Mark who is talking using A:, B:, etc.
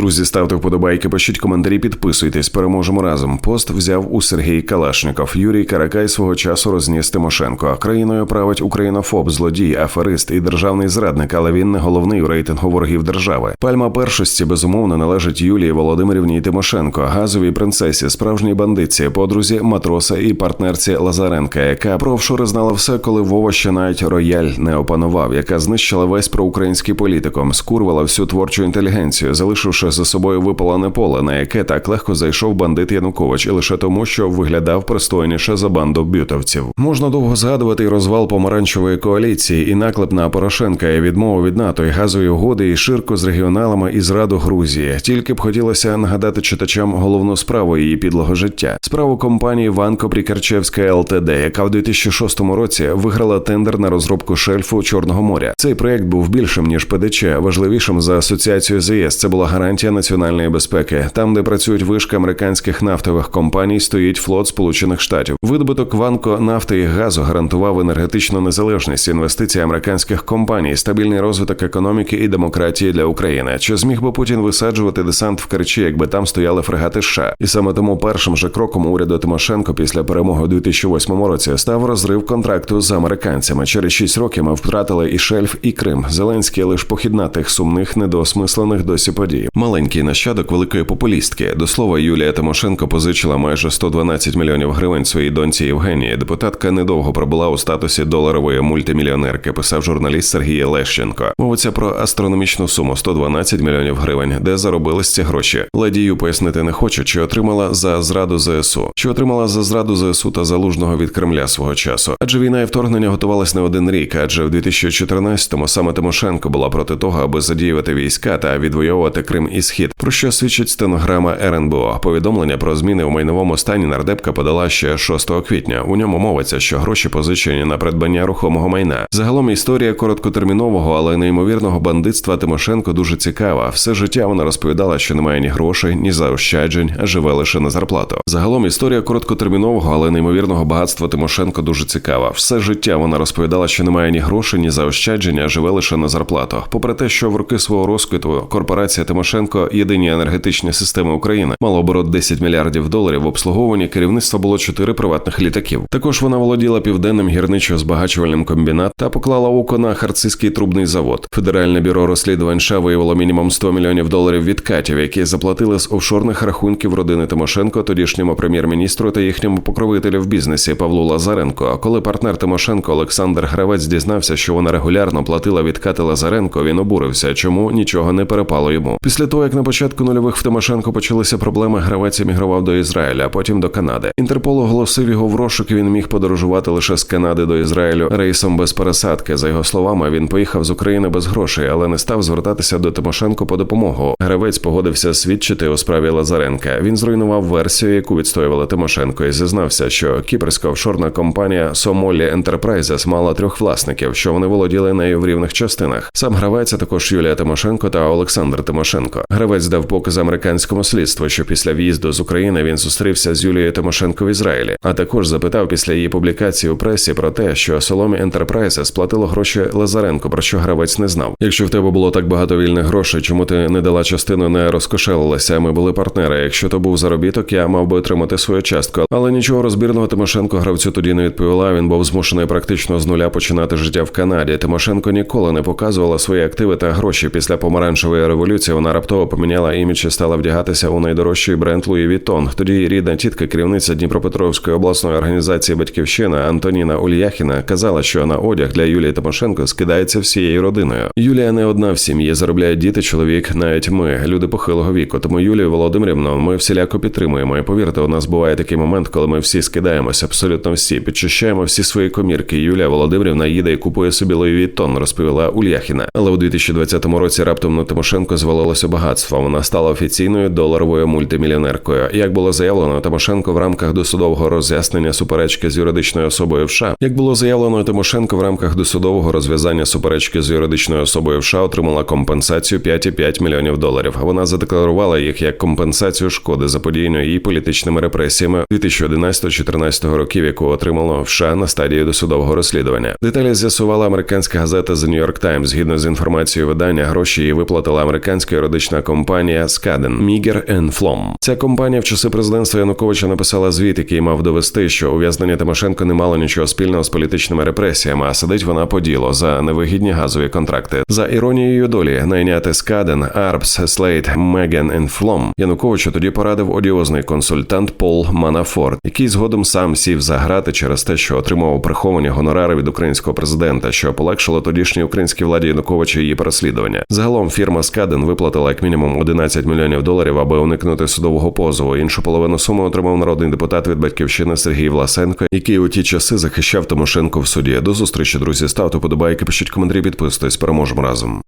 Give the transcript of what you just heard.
A: Друзі, ставте вподобайки, пишіть коментарі, підписуйтесь. Переможемо разом. Пост взяв у Сергій Калашников. Юрій Каракай свого часу розніс Тимошенко. Країною править українофоб, злодій, аферист і державний зрадник, але він не головний у рейтингу ворогів держави. Пальма першості безумовно належить Юлії Володимирівні Тимошенко, газовій принцесі, справжній бандиці, подрузі матроса і партнерці Лазаренка, яка про офшори знала все, коли Вова ще навіть рояль не опанував, яка знищила весь проукраїнський політиком, скурвала всю творчу інтелігенцію, залишивши за собою випалене поле, на яке так легко зайшов бандит Янукович, і лише тому, що виглядав пристойніше за банду бютовців. Можна довго згадувати і розвал помаранчевої коаліції, і наклеп на Порошенка, і відмову від НАТО, і газові угоди, і ширку з регіоналами і зраду Грузії. Тільки б хотілося нагадати читачам головну справу її підлого життя. Справу компанії Ванко Прикарчевська ЛТД, яка в 2006 році виграла тендер на розробку шельфу Чорного моря. Цей проект був більшим ніж ПДЧ, важливішим за асоціацію з ЄС. Це була гарантія національної безпеки. Там, де працюють вишки американських нафтових компаній, стоїть флот Сполучених Штатів. Видобуток Ванко нафти і газу гарантував енергетичну незалежність, інвестиції американських компаній, стабільний розвиток економіки і демократії для України. Чи зміг би Путін висаджувати десант в Керчі, якби там стояли фрегати США? І саме тому першим же кроком уряду Тимошенко після перемоги у 2008 році став розрив контракту з американцями. Через шість років ми втратили і шельф, і Крим. Зеленський лише похідна тих сумних, недоосмислених досі подій. Маленький нащадок великої популістки. До слова, Юлія Тимошенко позичила майже 112 мільйонів гривень своїй доньці Євгенії. Депутатка недовго пробула у статусі доларової мультимільйонерки. Писав журналіст Сергій Лещенко. Мовиться про астрономічну суму 112 мільйонів гривень, де заробились ці гроші. Ледію пояснити не хочу, чи отримала за зраду ЗСУ, чи отримала за зраду ЗСУ та залужного від Кремля свого часу. Адже війна і вторгнення готувалась не один рік. Адже в 2014-му саме Тимошенко була проти того, аби задіювати війська та відвоювати Крим і Схід. Про що свідчить стенограма РНБО. Повідомлення про зміни у майновому стані нардепка подала ще 6 квітня. У ньому мовиться, що гроші позичені на придбання рухомого майна. Загалом історія короткотермінового, але неймовірного бандитства Тимошенко дуже цікава. Все життя вона розповідала, що немає ні грошей, ні заощаджень, а живе лише на зарплату. Загалом історія короткотермінового, але неймовірного багатства Тимошенко дуже цікава. Все життя вона розповідала, що немає ні грошей, ні заощадження, а живе лише на зарплату. Попри те, що в роки свого розквіту корпорація Тимошенко, єдині енергетичні системи України, мала оборот 10 мільярдів доларів в обслуговуванні. Керівництва було чотири приватних літаків. Також вона володіла південним гірничо-збагачувальним комбінат та поклала око на харцизький трубний завод. Федеральне бюро розслідувань США виявило мінімум 100 мільйонів доларів відкатів, які заплатили з офшорних рахунків родини Тимошенко, тодішньому прем'єр-міністру та їхньому покровителю в бізнесі Павлу Лазаренко. А Коли партнер Тимошенко Олександр Гравець дізнався, що вона регулярно платила відкати Лазаренко, він обурився, чому нічого не перепало йому. Після того як на початку нульових в Тимошенко почалися проблеми, гравець емігрував до Ізраїля, а потім до Канади. Інтерпол оголосив його в розшук. Він міг подорожувати лише з Канади до Ізраїлю рейсом без пересадки. За його словами, він поїхав з України без грошей, але не став звертатися до Тимошенко по допомогу. Гравець погодився свідчити у справі Лазаренка. Він зруйнував версію, яку відстоювала Тимошенко, і зізнався, що кіпрська офшорна компанія Somoli Enterprises мала трьох власників, що вони володіли нею в рівних частинах. Сам гравець, а також Юлія Тимошенко та Олександр Тимошенко. Гравець дав показ американському слідству, що після в'їзду з України він зустрівся з Юлією Тимошенко в Ізраїлі, а також запитав після її публікації у пресі про те, що Соломі Enterprises сплатило гроші Лазаренко, про що гравець не знав. Якщо в тебе було так багато вільних грошей, чому ти не дала частину, не розкошелилася? Ми були партнери. Якщо то був заробіток, я мав би отримати свою частку. Але нічого розбірного Тимошенко гравцю тоді не відповіла. Він був змушений практично з нуля починати життя в Канаді. Тимошенко ніколи не показувала свої активи та гроші. Після помаранчевої революції вона раптово поміняла імідж і стала вдягатися у найдорожчий бренд Луї Вітон. Тоді рідна тітка, керівниця Дніпропетровської обласної організації Батьківщина Антоніна Ульяхіна казала, що на одяг для Юлії Тимошенко скидається всією родиною. Юлія не одна в сім'ї, заробляють діти, чоловік, навіть ми, люди похилого віку. Тому Юлію Володимирівну ми всіляко підтримуємо. І повірте, у нас буває такий момент, коли ми всі скидаємося, абсолютно всі, підчищаємо всі свої комірки. Юлія Володимирівна їде і купує собі Луї Вітон, розповіла Ульяхіна. Але у 2020 році раптом на Тимошенко звалилося багатство. Вона стала офіційною доларовою мультимільйонеркою. Як було заявлено, Тимошенко в рамках досудового роз'яснення суперечки з юридичною особою в США. Як було заявлено, Тимошенко в рамках досудового розв'язання суперечки з юридичною особою в США отримала компенсацію 5,5 мільйонів доларів. Вона задекларувала їх як компенсацію шкоди заподіяної її політичними репресіями 2011-2014 років, яку отримало в США на стадії досудового розслідування. Деталі з'ясувала американська газета The New York Times. Згідно з інформацією видання, гроші її виплатила американська юридична юридична компанія Скаден Мігер Флом. Ця компанія в часи президентства Януковича написала звіт, який мав довести, що ув'язнення Тимошенко не мало нічого спільного з політичними репресіями, а сидить вона по ділу за невигідні газові контракти. За іронією долі найняти Скаден, Арбс, Слейт, Меген Флом Януковичу тоді порадив одіозний консультант Пол Манафорт, який згодом сам сів за грати через те, що отримував приховані гонорари від українського президента, що полегшило тодішній українській владі Януковича її переслідування. Загалом фірма Скаден виплатила мінімум 11 мільйонів доларів, аби уникнути судового позову. Іншу половину суми отримав народний депутат від батьківщини Сергій Власенко, який у ті часи захищав Тимошенко в суді. До зустрічі, друзі. Ставте подобайки, пишіть коментарі, підписуйтесь. Переможемо разом.